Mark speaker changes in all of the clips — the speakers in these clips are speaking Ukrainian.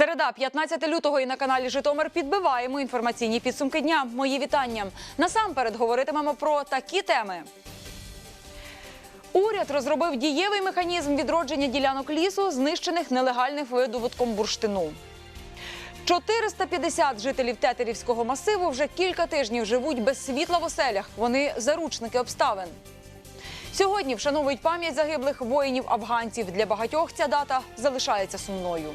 Speaker 1: Середа, 15 лютого, і на каналі Житомир підбиваємо інформаційні підсумки дня. Мої вітання. Насамперед говоритимемо про такі теми. Уряд розробив дієвий механізм відродження ділянок лісу, знищених нелегальним видобутком бурштину. 450 жителів Тетерівського масиву вже кілька тижнів живуть без світла в оселях. Вони заручники обставин. Сьогодні вшановують пам'ять загиблих воїнів-афганців. Для багатьох ця дата залишається сумною.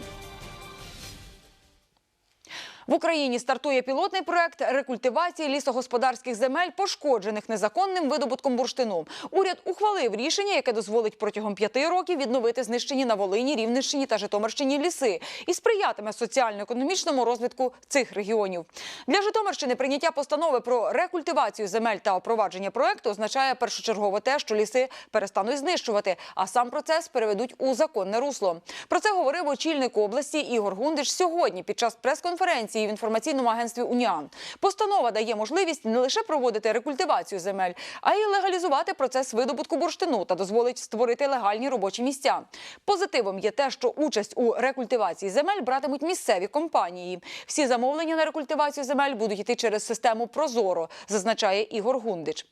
Speaker 1: В Україні стартує пілотний проект рекультивації лісогосподарських земель, пошкоджених незаконним видобутком бурштину. Уряд ухвалив рішення, яке дозволить протягом п'яти років відновити знищені на Волині, Рівненщині та Житомирщині ліси і сприятиме соціально-економічному розвитку цих регіонів. Для Житомирщини прийняття постанови про рекультивацію земель та впровадження проекту означає першочергово те, що ліси перестануть знищувати, а сам процес переведуть у законне русло. Про це говорив очільник області Ігор Гундиш сьогодні під час прес-конференції в інформаційному агентстві Уніан. Постанова дає можливість не лише проводити рекультивацію земель, а й легалізувати процес видобутку бурштину та дозволить створити легальні робочі місця. Позитивом є те, що участь у рекультивації земель братимуть місцеві компанії. Всі замовлення на рекультивацію земель будуть йти через систему Прозоро, зазначає Ігор Гундич.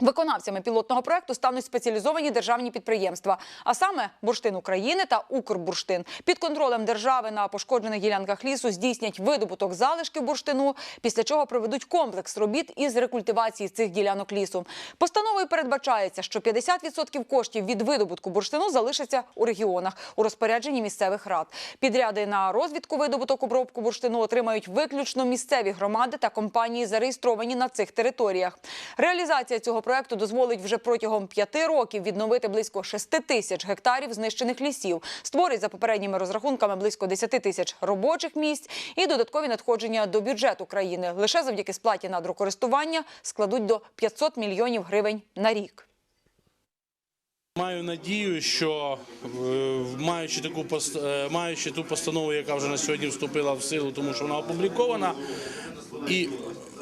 Speaker 1: Виконавцями пілотного проекту стануть спеціалізовані державні підприємства, а саме Бурштин України та Укрбурштин. Під контролем держави на пошкоджених ділянках лісу здійснять видобуток залишків бурштину, після чого проведуть комплекс робіт із рекультивації цих ділянок лісу. Постановою передбачається, що 50% коштів від видобутку бурштину залишаться у регіонах у розпорядженні місцевих рад. Підряди на розвідку видобуток обробку бурштину отримають виключно місцеві громади та компанії, зареєстровані на цих територіях. Реалізація цього проекту дозволить вже протягом п'яти років відновити близько 6 тисяч гектарів знищених лісів, створить за попередніми розрахунками близько 10 тисяч робочих місць і додаткові надходження до бюджету країни лише завдяки сплаті надрокористування складуть до 500 мільйонів гривень на рік.
Speaker 2: Маю надію, що е, маючи таку е, маючи ту постанову, яка вже на сьогодні вступила в силу, тому що вона опублікована, і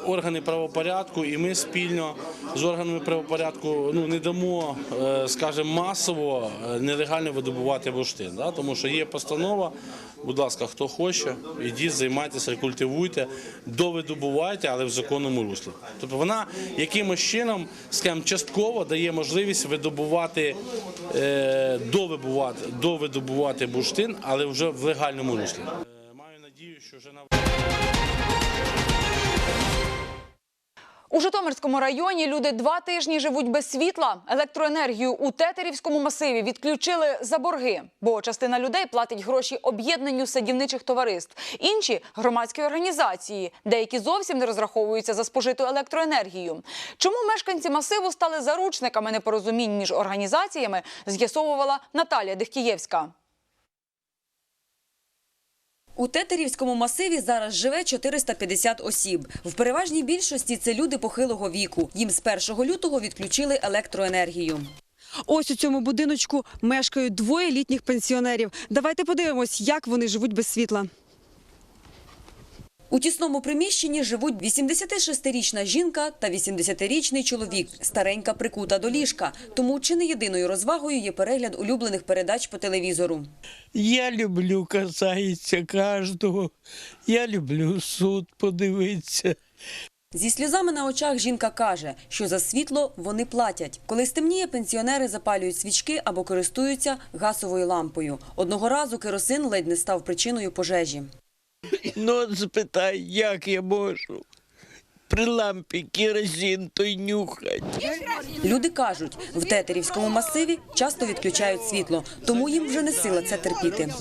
Speaker 2: органи правопорядку, і ми спільно з органами правопорядку ну не дамо, е, скажімо, масово е, нелегально видобувати бурштин. Да? Тому що є постанова. Будь ласка, хто хоче, ідіть, займайтеся, рекультивуйте, довидобувайте, але в законному руслі. Тобто вона якимось чином, скажімо, частково дає можливість видобувати, е, довидобувати, довидобувати бурштин, але вже в легальному руслі. Маю надію, що вже на
Speaker 1: У Житомирському районі люди два тижні живуть без світла. Електроенергію у Тетерівському масиві відключили за борги, бо частина людей платить гроші об'єднанню садівничих товариств. Інші громадські організації, деякі зовсім не розраховуються за спожиту електроенергію. Чому мешканці масиву стали заручниками непорозумінь між організаціями? З'ясовувала Наталія Дихтієвська.
Speaker 3: У Тетерівському масиві зараз живе 450 осіб. В переважній більшості це люди похилого віку. Їм з 1 лютого відключили електроенергію.
Speaker 4: Ось у цьому будиночку мешкають двоє літніх пенсіонерів. Давайте подивимось, як вони живуть без світла.
Speaker 3: У тісному приміщенні живуть 86-річна жінка та 80-річний чоловік, старенька прикута до ліжка. Тому чи не єдиною розвагою є перегляд улюблених передач по телевізору.
Speaker 5: Я люблю, касається кожного. Я люблю суд подивитися.
Speaker 3: Зі сльозами на очах жінка каже, що за світло вони платять. Коли стемніє, пенсіонери запалюють свічки або користуються газовою лампою. Одного разу керосин ледь не став причиною пожежі.
Speaker 5: Ну, спитай, як я можу. При лампі керосин той нюхать.
Speaker 3: Люди кажуть, в Тетерівському масиві часто відключають світло, тому їм вже не сила це терпіти.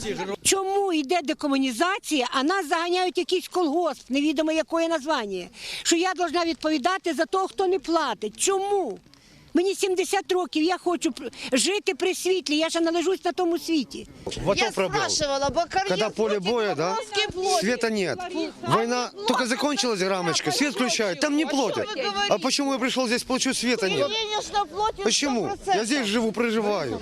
Speaker 6: Чому йде декомунізація, а нас заганяють якийсь колгосп, невідомо якої названня? Що я повинна відповідати за того, хто не платить. Чому? Мені 70 років, я хочу жити при світлі, я ще належусь на тому світі.
Speaker 7: Вот
Speaker 8: Я спрашивала, Бакарьев
Speaker 7: Когда поле боя, да, света нет. Война только закончилась, грамочка, свет включают, там не платят. А почему я пришел здесь, получу, света нет? Почему? Я здесь живу, проживаю.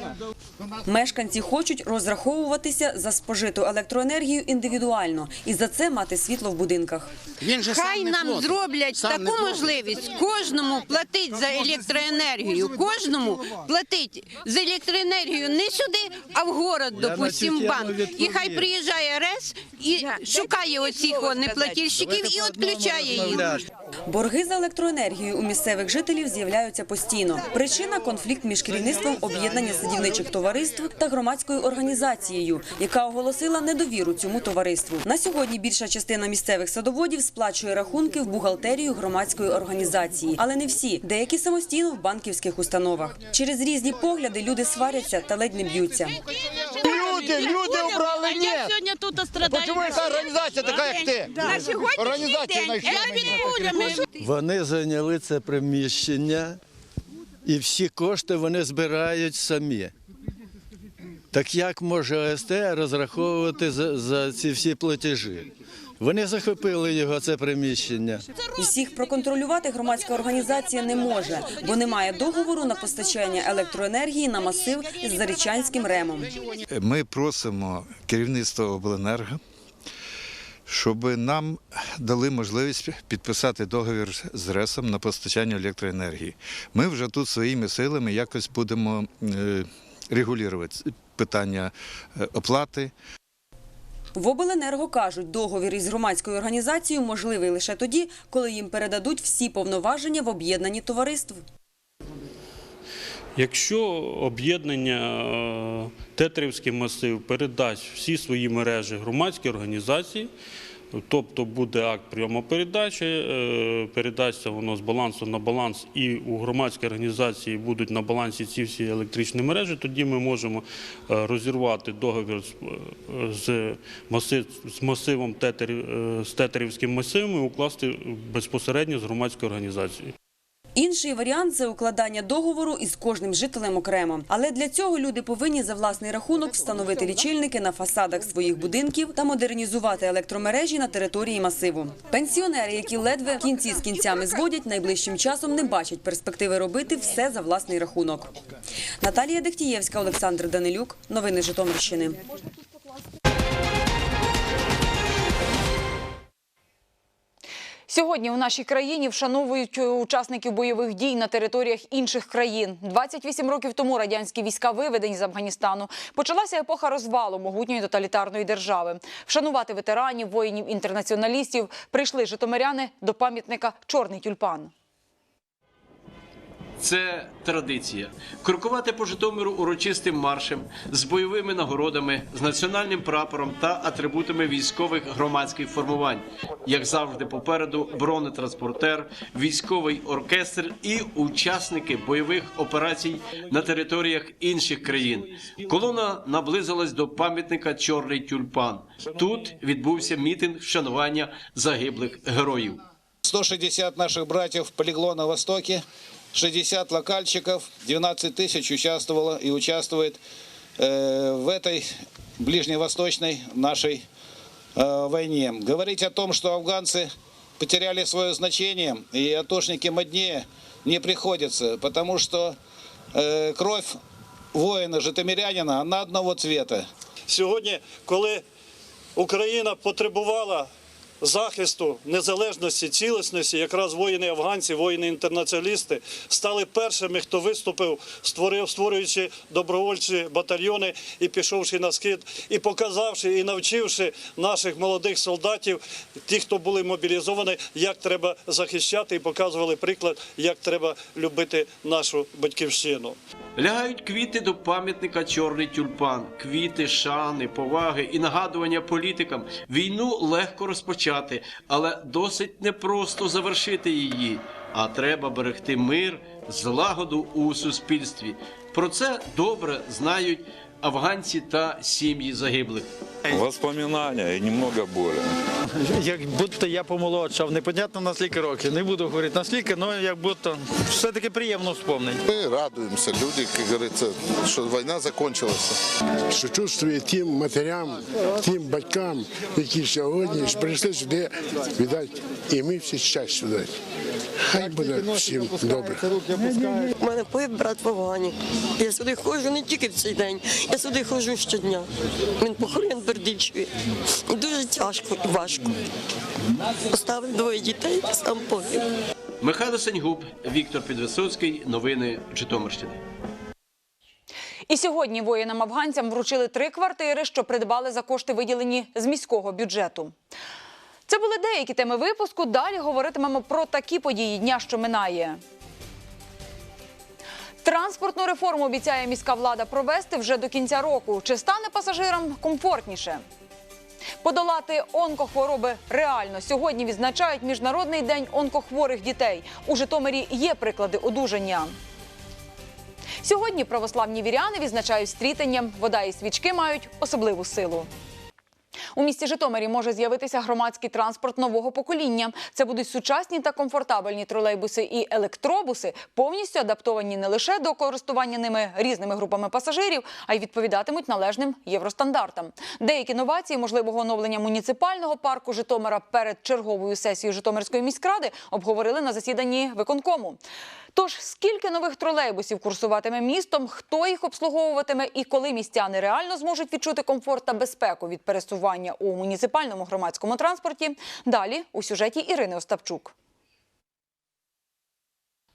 Speaker 3: Мешканці хочуть розраховуватися за спожиту електроенергію індивідуально і за це мати світло в будинках.
Speaker 9: Він же
Speaker 10: Хай нам зроблять таку можливість кожному платити за електроенергію.
Speaker 8: Електроенергію. Кожному платить за електроенергію не сюди, а в город, допустим, в банк. І хай приїжджає РЕС і шукає оцих о, неплательщиків і відключає їх.
Speaker 3: Борги за електроенергію у місцевих жителів з'являються постійно. Причина конфлікт між керівництвом об'єднання садівничих товариств та громадською організацією, яка оголосила недовіру цьому товариству. На сьогодні більша частина місцевих садоводів сплачує рахунки в бухгалтерію громадської організації, але не всі, деякі самостійно в банківських установах. Через різні погляди люди сваряться та ледь не б'ються.
Speaker 9: Люди, люди убрали,
Speaker 8: Я сьогодні тут страдаю.
Speaker 9: Почему яка організація така, як ти?
Speaker 8: На сьогоднішній
Speaker 9: Організація
Speaker 8: день.
Speaker 10: Вони зайняли це приміщення, і всі кошти вони збирають самі. Так як може ОСТ розраховувати за, за ці всі платежі? Вони захопили його це приміщення.
Speaker 3: І всіх проконтролювати громадська організація не може, бо немає договору на постачання електроенергії на масив із Зарічанським ремом.
Speaker 11: Ми просимо керівництво обленерго, щоб нам дали можливість підписати договір з РЕСом на постачання електроенергії. Ми вже тут своїми силами якось будемо е, регулювати питання е, оплати.
Speaker 3: В обленерго кажуть, договір із громадською організацією можливий лише тоді, коли їм передадуть всі повноваження в об'єднані товариств.
Speaker 12: Якщо об'єднання е, Тетрівський масив передасть всі свої мережі громадській організації, тобто буде акт прийому-передачі, е, передасться воно з балансу на баланс, і у громадській організації будуть на балансі ці всі електричні мережі, тоді ми можемо е, розірвати договір з, е, з, масив, з масивом Тетерів, з Тетерівським масивом і укласти безпосередньо з громадською організацією.
Speaker 3: Інший варіант це укладання договору із кожним жителем окремо. Але для цього люди повинні за власний рахунок встановити лічильники на фасадах своїх будинків та модернізувати електромережі на території масиву. Пенсіонери, які ледве кінці з кінцями зводять, найближчим часом не бачать перспективи робити все за власний рахунок. Наталія Дехтієвська, Олександр Данилюк. Новини Житомирщини.
Speaker 1: Сьогодні у нашій країні вшановують учасників бойових дій на територіях інших країн. 28 років тому радянські війська виведені з Афганістану. Почалася епоха розвалу могутньої тоталітарної держави. Вшанувати ветеранів, воїнів-інтернаціоналістів прийшли житомиряни до пам'ятника Чорний тюльпан.
Speaker 13: Це традиція. Крокувати по Житомиру урочистим маршем з бойовими нагородами, з національним прапором та атрибутами військових громадських формувань. Як завжди, попереду бронетранспортер, військовий оркестр і учасники бойових операцій на територіях інших країн. Колона наблизилась до пам'ятника Чорний тюльпан. Тут відбувся мітинг вшанування загиблих героїв.
Speaker 9: 160 наших братьев полегло на Востоке, 60 локальщиков, 12 тысяч участвовало и участвует э, в этой ближневосточной нашей э, войне. Говорить о том, что афганцы потеряли свое значение и атошники моднее не приходится, потому что э, кровь воина, житомирянина, она одного цвета.
Speaker 14: Сьогодні, коли Україна потребувала захисту незалежності, цілісності, якраз воїни афганці, воїни інтернаціоналісти стали першими, хто виступив, створив, створюючи добровольчі батальйони і пішовши на схід, і показавши і навчивши наших молодих солдатів, ті, хто були мобілізовані, як треба захищати, і показували приклад, як треба любити нашу батьківщину.
Speaker 13: Лягають квіти до пам'ятника Чорний тюльпан, квіти, шани, поваги і нагадування політикам. Війну легко розпочати, але досить непросто завершити її. А треба берегти мир, злагоду у суспільстві. Про це добре знають афганці та сім'ї загиблих.
Speaker 15: Воспоминания и немного боли.
Speaker 10: Як будто я помолодшав, непонятно на скільки років. Не буду говорити на скільки, але як будто все-таки приємно вспомнити.
Speaker 15: Мы радуемся, люди, как говорится, что война закончилась.
Speaker 9: Сочувствую тим матерям, тим батькам, які сьогодні прийшли сюди віддати, і ми всі щастя. Хай буде всім добре.
Speaker 8: У мене поїв брат в Афгані. Я сюди ходжу не тільки в цей день, я сюди ходжу щодня. Він похорон Бердичеві. Дуже тяжко і важко. Поставив двоє дітей, сам погиб.
Speaker 13: Михайло Сеньгуб, Віктор Підвисоцький. Новини Житомирщини.
Speaker 1: І сьогодні воїнам-афганцям вручили три квартири, що придбали за кошти, виділені з міського бюджету. Це були деякі теми випуску. Далі говоритимемо про такі події дня, що минає. Транспортну реформу обіцяє міська влада провести вже до кінця року. Чи стане пасажирам комфортніше? Подолати онкохвороби реально. Сьогодні відзначають Міжнародний день онкохворих дітей. У Житомирі є приклади одужання. Сьогодні православні віряни відзначають стрітанням. Вода і свічки мають особливу силу. У місті Житомирі може з'явитися громадський транспорт нового покоління. Це будуть сучасні та комфортабельні тролейбуси і електробуси, повністю адаптовані не лише до користування ними різними групами пасажирів, а й відповідатимуть належним євростандартам. Деякі новації можливого оновлення муніципального парку Житомира перед черговою сесією Житомирської міськради обговорили на засіданні виконкому. Тож скільки нових тролейбусів курсуватиме містом, хто їх обслуговуватиме і коли містяни реально зможуть відчути комфорт та безпеку від пересування у муніципальному громадському транспорті? Далі у сюжеті Ірини Остапчук.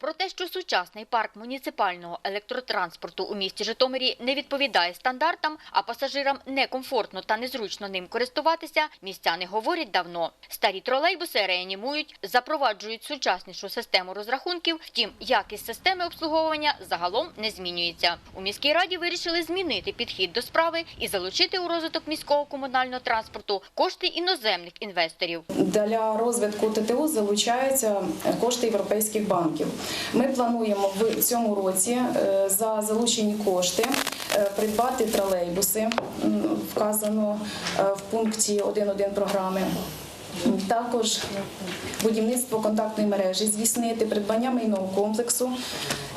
Speaker 16: Про те, що сучасний парк муніципального електротранспорту у місті Житомирі не відповідає стандартам, а пасажирам некомфортно та незручно ним користуватися, містяни говорять давно. Старі тролейбуси реанімують, запроваджують сучаснішу систему розрахунків, втім, якість системи обслуговування загалом не змінюється. У міській раді вирішили змінити підхід до справи і залучити у розвиток міського комунального транспорту кошти іноземних інвесторів.
Speaker 17: Для розвитку ТТУ залучаються кошти європейських банків. Ми плануємо в цьому році е, за залучені кошти е, придбати тролейбуси, вказано е, в пункті 1.1 програми. Також будівництво контактної мережі здійснити, придбання майнового комплексу,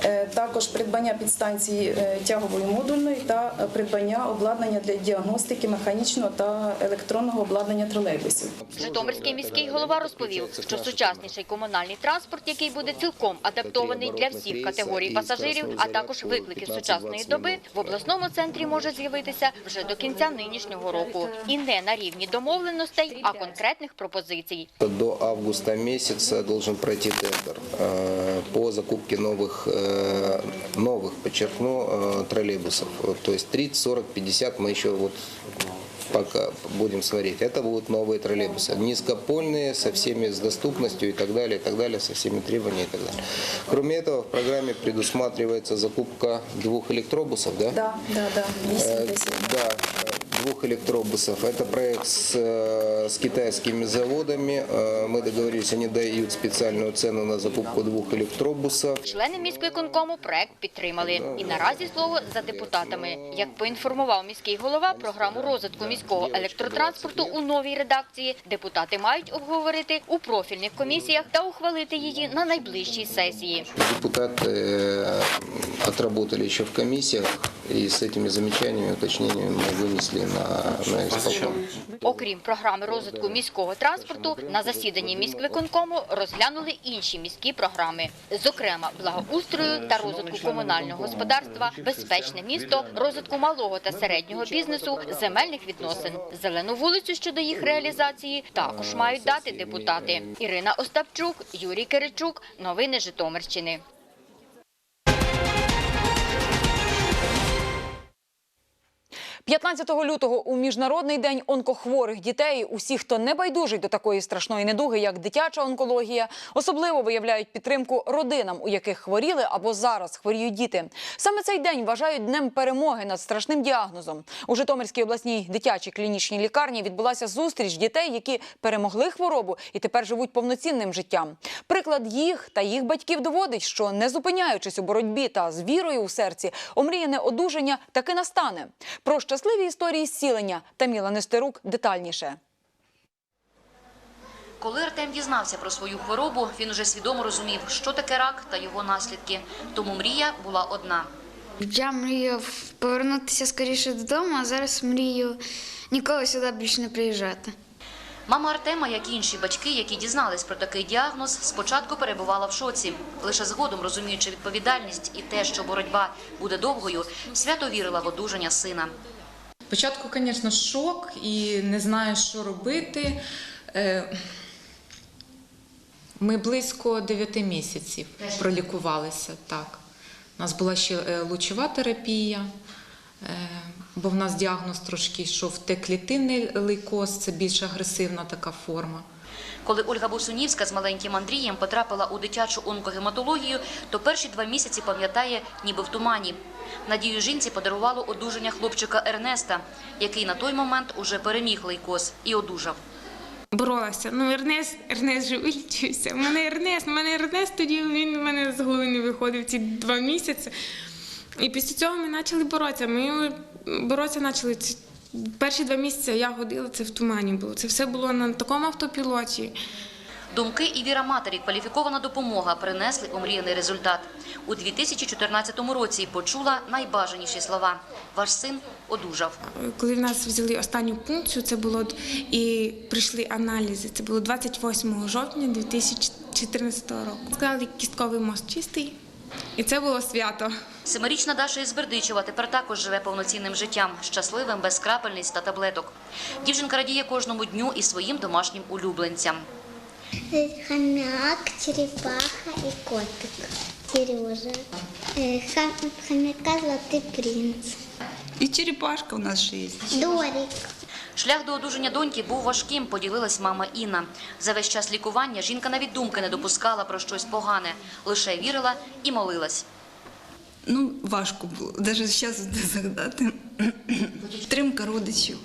Speaker 17: е, також придбання підстанції е, тягової модульної та придбання обладнання для діагностики механічного та електронного обладнання тролейбусів.
Speaker 16: Житомирський міський голова розповів, що сучасніший комунальний транспорт, який буде цілком адаптований для всіх категорій пасажирів, а також викликів сучасної доби, в обласному центрі може з'явитися вже до кінця нинішнього року. І не на рівні домовленостей, а конкретних пропозицій.
Speaker 18: До августа месяца должен пройти тендер по закупке новых, э, новых, подчеркну, э, троллейбусов. То есть 30, 40, 50 мы еще вот пока будем смотреть. Это будут новые троллейбусы. Низкопольные, со всеми, с доступностью и так далее, и так далее, со всеми требованиями и так далее. Кроме этого, в программе предусматривается закупка двух электробусов, да?
Speaker 17: Да, да, да.
Speaker 18: Э, Да, э, двух электробусов. Это проект с, э, с китайскими заводами. Э, Мы договорились, они дают специальную цену на закупку двух электробусов.
Speaker 16: Члени міськвиконкому проект підтримали. І наразі слово за депутатами. Як поінформував міський голова, програму розвитку міського електротранспорту у новій редакції депутати мають обговорити у профільних комісіях та ухвалити її на найближчій сесії.
Speaker 18: Депутаты э, отработали еще в комиссиях, и с этими замечаниями, уточнениями мы вынесли на, на исполком.
Speaker 16: Окрім програми розвитку міського транспорту, на засіданні міськвиконкому розглянули інші міські програми, зокрема благоустрою та розвитку комунального господарства, безпечне місто, розвитку малого та середнього бізнесу, земельних відносин. Зелену вулицю щодо їх реалізації також мають дати депутати. Ірина Остапчук, Юрій Киричук. Новини Житомирщини. –
Speaker 1: 15 лютого у міжнародний день онкохворих дітей. Усі, хто не байдужий до такої страшної недуги, як дитяча онкологія, особливо виявляють підтримку родинам, у яких хворіли або зараз хворіють діти. Саме цей день вважають днем перемоги над страшним діагнозом. У Житомирській обласній дитячій клінічній лікарні відбулася зустріч дітей, які перемогли хворобу і тепер живуть повноцінним життям. Приклад їх та їх батьків доводить, що не зупиняючись у боротьбі та з вірою у серці, омріяне одужання таки настане. Про щасливі історії зцілення Таміла Нестерук детальніше.
Speaker 19: Коли Артем дізнався про свою хворобу, він уже свідомо розумів, що таке рак та його наслідки. Тому мрія була одна.
Speaker 20: Я мріяв повернутися скоріше додому, а зараз мрію ніколи сюди більше не приїжджати.
Speaker 19: Мама Артема, як і інші батьки, які дізнались про такий діагноз, спочатку перебувала в шоці. Лише згодом, розуміючи відповідальність і те, що боротьба буде довгою, свято вірила в одужання сина.
Speaker 21: Спочатку, звісно, шок і не знаю, що робити. Е,
Speaker 22: Ми близько 9 місяців пролікувалися. Так. У нас була ще е, лучова терапія, е, бо в нас діагноз трошки йшов Т-клітинний лейкоз, це більш агресивна така форма.
Speaker 19: Коли Ольга Босунівська з маленьким Андрієм потрапила у дитячу онкогематологію, то перші два місяці пам'ятає, ніби в тумані. Надію жінці подарувало одужання хлопчика Ернеста, який на той момент уже переміг лейкоз і одужав.
Speaker 23: боролася. Ну, Ернест, Ернест же вилічився. У мене Ернест, у мене Ернест тоді він у мене з голови не виходив ці два місяці. І після цього ми почали боротися. Ми боротися почали перші два місяці я ходила, це в тумані було. Це все було на такому автопілоті.
Speaker 19: Думки і віра матері, кваліфікована допомога принесли омріяний результат. У 2014 році почула найбажаніші слова. Ваш син одужав.
Speaker 23: Коли в нас взяли останню пункцію, це було і прийшли аналізи. Це було 28 жовтня 2014 року. Сказали, кістковий мозк чистий, і це було свято.
Speaker 19: Семирічна Даша із Бердичева тепер також живе повноцінним життям, щасливим, без крапельниць та таблеток. Дівчинка радіє кожному дню і своїм домашнім улюбленцям.
Speaker 24: Хомяк, черепаха и котик. Сережа. Хом- Хомяка золотый принц.
Speaker 25: И черепашка у нас же есть.
Speaker 24: Дорик.
Speaker 19: Шлях до одужання доньки був важким, поділилась мама Інна. За весь час лікування жінка навіть думки не допускала про щось погане, лише вірила і молилась.
Speaker 25: Ну, важко було. Навіть зараз згадати. Підтримка родичів.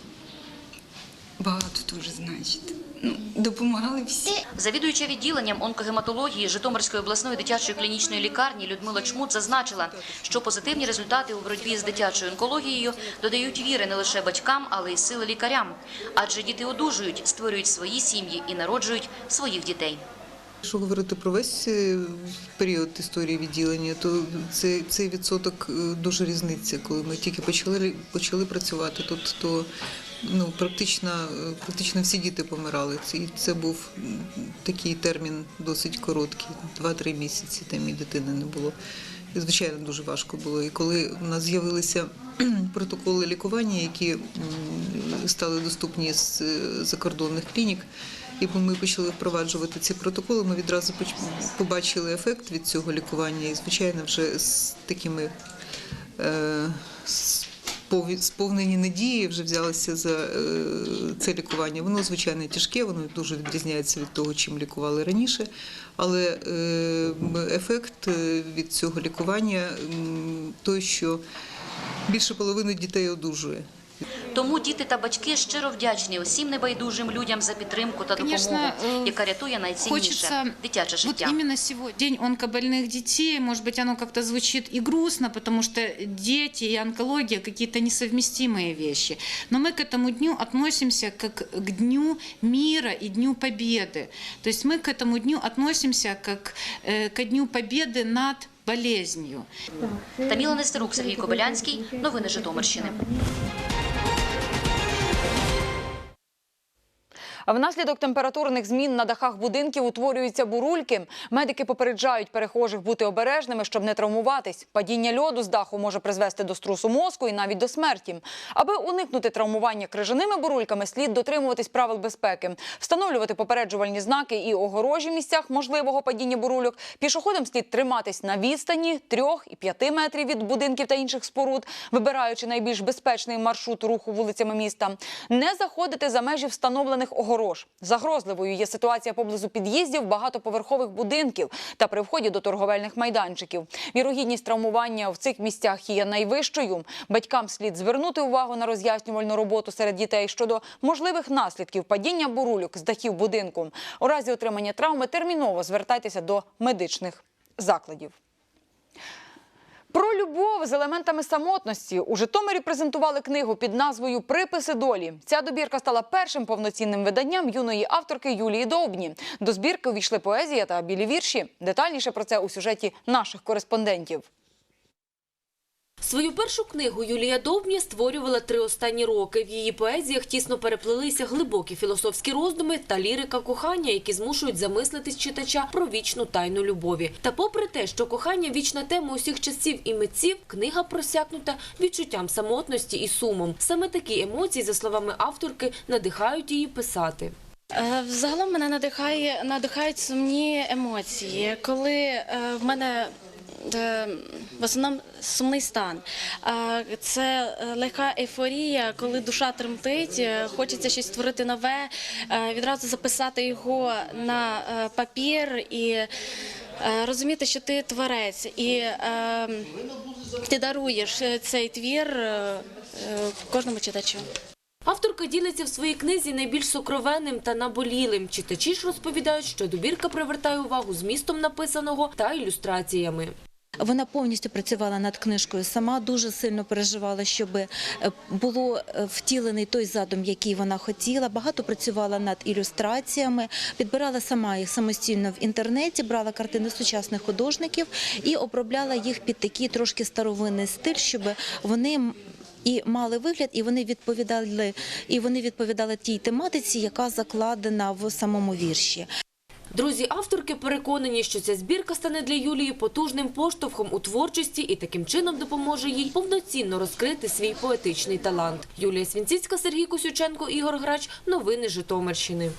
Speaker 25: Багато дуже значить. Ну, допомагали всі.
Speaker 19: Завідуюча відділенням онкогематології Житомирської обласної дитячої клінічної лікарні Людмила Чмут зазначила, що позитивні результати у боротьбі з дитячою онкологією додають віри не лише батькам, але й сили лікарям. Адже діти одужують, створюють свої сім'ї і народжують своїх дітей.
Speaker 26: Якщо говорити про весь е, період історії відділення, то це, цей відсоток е, дуже різниця. Коли ми тільки почали, почали працювати тут, то ну, практично, е, практично всі діти помирали. І це був такий термін досить короткий, 2-3 місяці там і дитини не було. І, звичайно, дуже важко було. І коли у нас з'явилися протоколи лікування, які стали доступні з е, закордонних клінік, і ми почали впроваджувати ці протоколи, ми відразу побачили ефект від цього лікування. І, звичайно, вже з такими е, спові- сповнені надії вже взялися за е, це лікування. Воно, звичайно, тяжке, воно дуже відрізняється від того, чим лікували раніше. Але е, ефект е, від цього лікування той, що більше половини дітей одужує.
Speaker 19: Тому діти та батьки щиро вдячні усім небайдужим людям за підтримку та
Speaker 27: Конечно,
Speaker 19: допомогу,
Speaker 27: е,
Speaker 19: яка рятує найцінніше
Speaker 27: хочеться
Speaker 19: дитяче
Speaker 27: Вот
Speaker 19: життя.
Speaker 27: именно сегодня День онкобольных детей, может быть, оно как-то звучит и грустно, потому что дети и онкология какие-то несовместимые вещи. Но мы к этому дню относимся как к дню мира и дню победы. То есть мы к этому дню относимся как э, к дню победы над болезнью.
Speaker 19: Таміла Нестерук, Сергій Кобилянський. Новини Житомирщини.
Speaker 1: Внаслідок температурних змін на дахах будинків утворюються бурульки. Медики попереджають перехожих бути обережними, щоб не травмуватись. Падіння льоду з даху може призвести до струсу мозку і навіть до смерті. Аби уникнути травмування крижаними бурульками, слід дотримуватись правил безпеки, встановлювати попереджувальні знаки і огорожі в місцях можливого падіння бурульок. Пішоходам слід триматись на відстані 3 і 5 метрів від будинків та інших споруд, вибираючи найбільш безпечний маршрут руху вулицями міста. Не заходити за межі встановлених огорож. Загрозливою є ситуація поблизу під'їздів багатоповерхових будинків та при вході до торговельних майданчиків. Вірогідність травмування в цих місцях є найвищою. Батькам слід звернути увагу на роз'яснювальну роботу серед дітей щодо можливих наслідків падіння бурульок з дахів будинку. У разі отримання травми терміново звертайтеся до медичних закладів. Про любов з елементами самотності у Житомирі презентували книгу під назвою Приписи долі. Ця добірка стала першим повноцінним виданням юної авторки Юлії Довбні. До збірки увійшли поезія та білі вірші. Детальніше про це у сюжеті наших кореспондентів.
Speaker 28: Свою першу книгу Юлія Довбня створювала три останні роки. В її поезіях тісно переплелися глибокі філософські роздуми та лірика кохання, які змушують замислитись читача про вічну тайну любові. Та попри те, що кохання вічна тема усіх часів і митців, книга просякнута відчуттям самотності і сумом. Саме такі емоції, за словами авторки, надихають її писати.
Speaker 29: Е, Взагалом мене надихає, надихають сумні емоції, коли е, в мене в основному сумний стан. Це е, легка ейфорія, коли душа тремтить, е, хочеться щось створити нове, е, відразу записати його на е, папір і е, розуміти, що ти творець, і е, ти даруєш е, цей твір е, е, кожному читачу.
Speaker 28: Авторка ділиться в своїй книзі найбільш сокровенним та наболілим. Читачі ж розповідають, що добірка привертає увагу змістом написаного та ілюстраціями.
Speaker 30: Вона повністю працювала над книжкою сама, дуже сильно переживала, щоб е, було е, втілений той задум, який вона хотіла. Багато працювала над ілюстраціями, підбирала сама їх самостійно в інтернеті, брала картини сучасних художників і обробляла їх під такий трошки старовинний стиль, щоб вони. І мали вигляд, і вони відповідали, і вони відповідали тій тематиці, яка закладена в самому вірші.
Speaker 28: Друзі авторки переконані, що ця збірка стане для Юлії потужним поштовхом у творчості і таким чином допоможе їй повноцінно розкрити свій поетичний талант. Юлія Свінціцька, Сергій Косюченко, Ігор Грач. Новини Житомирщини.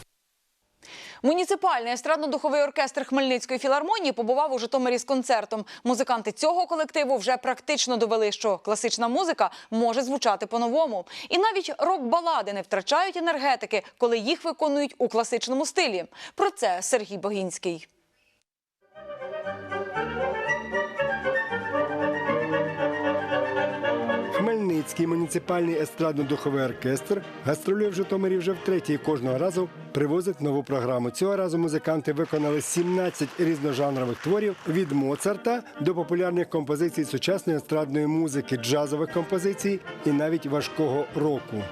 Speaker 1: Муніципальний естрадно-духовий оркестр Хмельницької філармонії побував у Житомирі з концертом. Музиканти цього колективу вже практично довели, що класична музика може звучати по-новому. І навіть рок-балади не втрачають енергетики, коли їх виконують у класичному стилі. Про це Сергій Богінський.
Speaker 31: Хмельницький муніципальний естрадно-духовий оркестр гастролює в Житомирі вже втретє і кожного разу привозить нову програму. Цього разу музиканти виконали 17 різножанрових творів від Моцарта до популярних композицій сучасної естрадної музики, джазових композицій і навіть важкого року.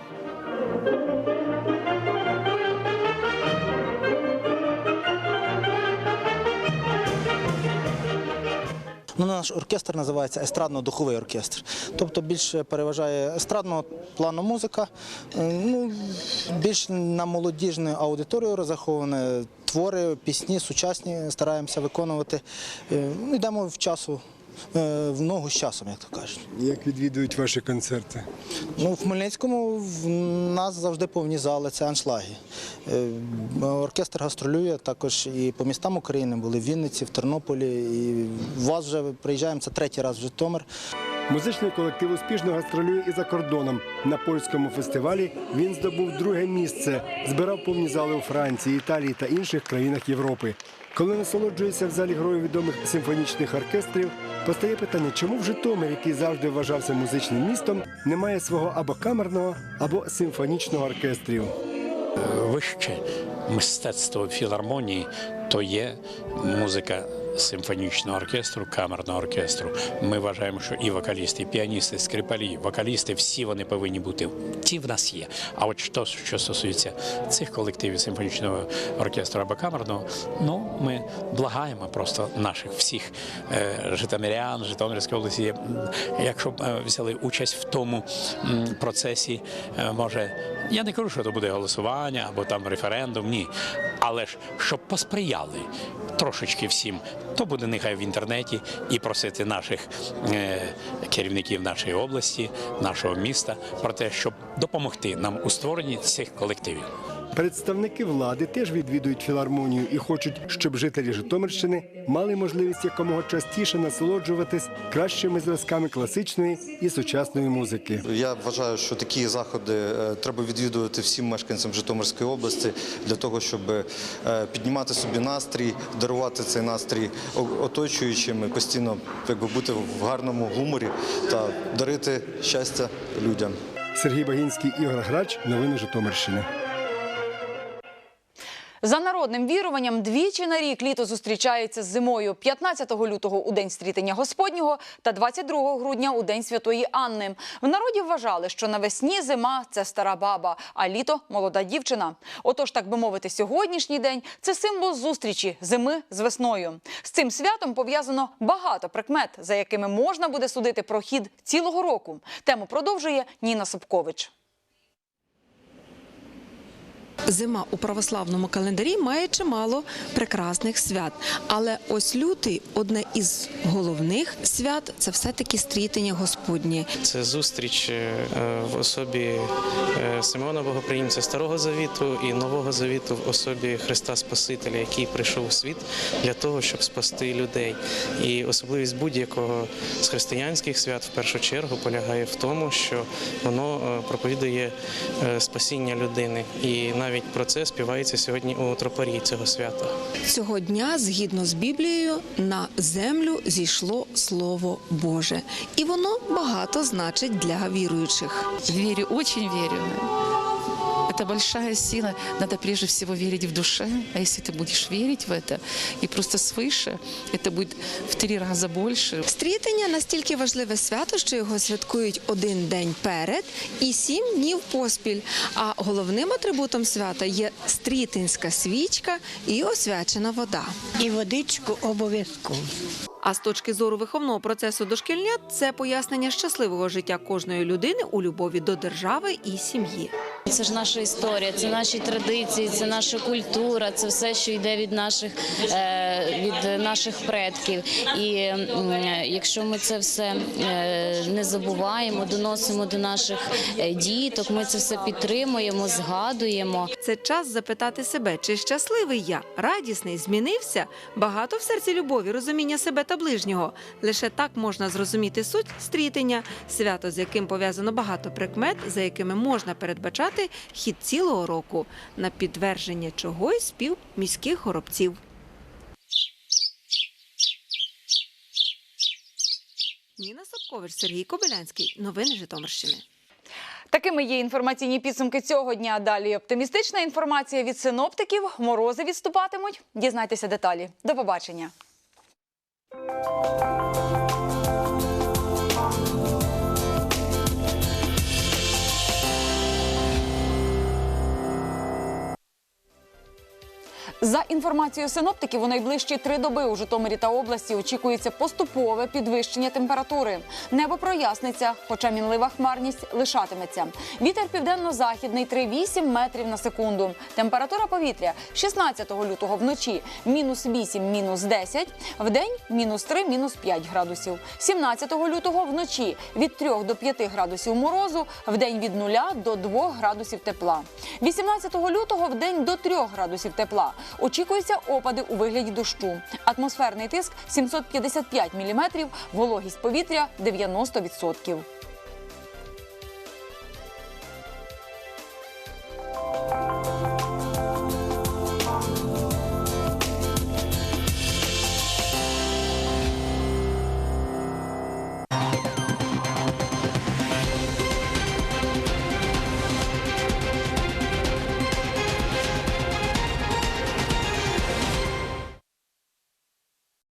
Speaker 32: Наш оркестр називається естрадно-духовий оркестр. Тобто більше переважає естрадного плану музика, е, ну, більш на молодіжну аудиторію розраховане. Твори, пісні сучасні стараємося виконувати. Е, ну, Йдемо в часу, в ногу з часом, як то кажуть.
Speaker 31: Як відвідують ваші концерти?
Speaker 32: Ну, в Хмельницькому в нас завжди повні зали, це аншлаги. Е, Оркестр гастролює також і по містам України, були в Вінниці, в Тернополі. І в вас вже приїжджаємо, це третій раз в Житомир.
Speaker 31: Музичний колектив успішно гастролює і за кордоном. На польському фестивалі він здобув друге місце, збирав повні зали у Франції, Італії та інших країнах Європи. Коли насолоджується в залі грою відомих симфонічних оркестрів, постає питання, чому в Житомир, який завжди вважався музичним містом, немає свого або камерного, або симфонічного оркестрів.
Speaker 33: Вище мистецтво філармонії то є музика симфонічного оркестру, камерного оркестру. Ми вважаємо, що і вокалісти, і піаністи, скрипалі, вокалісти всі вони повинні бути. Ті в нас є. А от що, що стосується цих колективів симфонічного оркестру або камерного, ну ми благаємо просто наших всіх е, житомирян, Житомирської області, якщо б е, взяли участь в тому процесі, е, може. Я не кажу, що це буде голосування або там референдум, ні. Але ж щоб посприяли трошечки всім, то буде нехай в інтернеті і просити наших е, керівників нашої області, нашого міста про те, щоб допомогти нам у створенні цих колективів.
Speaker 31: Представники влади теж відвідують філармонію і хочуть, щоб жителі Житомирщини мали можливість якомога частіше насолоджуватись кращими зразками класичної і сучасної музики.
Speaker 34: Я вважаю, що такі заходи е, треба відвідувати всім мешканцям Житомирської області для того, щоб е, піднімати собі настрій, дарувати цей настрій оточуючим постійно якби бути в гарному гуморі та дарити щастя людям.
Speaker 31: Сергій Багінський, Ігор Грач, новини Житомирщини.
Speaker 1: За народним віруванням, двічі на рік літо зустрічається з зимою 15 лютого у день стрітення Господнього та 22 грудня у день Святої Анни. В народі вважали, що навесні зима це стара баба, а літо молода дівчина. Отож, так би мовити, сьогоднішній день це символ зустрічі зими з весною. З цим святом пов'язано багато прикмет, за якими можна буде судити про хід цілого року. Тему продовжує Ніна Собкович.
Speaker 35: Зима у православному календарі має чимало прекрасних свят. Але ось лютий одне із головних свят це все-таки стрітення Господнє.
Speaker 36: Це зустріч е, в особі е, Симеона Богоприємця Старого Завіту і Нового Завіту в особі Христа Спасителя, який прийшов у світ для того, щоб спасти людей. І особливість будь-якого з християнських свят в першу чергу полягає в тому, що воно е, проповідує спасіння людини. І навіть про це співається сьогодні у тропарі цього свята.
Speaker 35: Цього дня, згідно з Біблією, на землю зійшло Слово Боже, і воно багато значить для віруючих.
Speaker 37: Вірю, очень верю Это большая сила. Надо прежде всего верить в душе. А если ты будешь верить в это и просто свыше, это будет в три раза больше.
Speaker 35: Стрітення настільки важливе свято, що його святкують один день перед і сім днів поспіль. А головним атрибутом свята є стрітинська свічка і освячена вода.
Speaker 38: І водичку обов'язково.
Speaker 35: А з точки зору виховного процесу дошкільнят це пояснення щасливого життя кожної людини у любові до держави і сім'ї.
Speaker 29: Це ж наша історія, це наші традиції, це наша культура, це все, що йде від наших е, від наших предків. І якщо ми це все е, не забуваємо, доносимо до наших е, діток, ми це все підтримуємо, згадуємо.
Speaker 35: Це час запитати себе, чи щасливий я, радісний, змінився, багато в серці любові, розуміння себе та ближнього. Лише так можна зрозуміти суть стрітення, свято, з яким пов'язано багато прикмет, за якими можна передбачати хід цілого року, на підтвердження чого й спів міських горобців. Ніна Сапкович, Сергій Кобилянський. Новини Житомирщини.
Speaker 1: Такими є інформаційні підсумки цього дня. Далі оптимістична інформація від синоптиків. Морози відступатимуть. Дізнайтеся деталі. До побачення. За інформацією синоптиків, у найближчі три доби у Житомирі та області очікується поступове підвищення температури. Небо проясниться, хоча мінлива хмарність лишатиметься. Вітер південно-західний 3,8 метрів на секунду. Температура повітря 16 лютого вночі мінус 8, мінус 10, вдень мінус 3, мінус 5 градусів. 17 лютого вночі від 3 до 5 градусів морозу, вдень від 0 до 2 градусів тепла. 18 лютого вдень до 3 градусів тепла. Очікуються опади у вигляді дощу. Атмосферний тиск 755 міліметрів, вологість повітря 90%.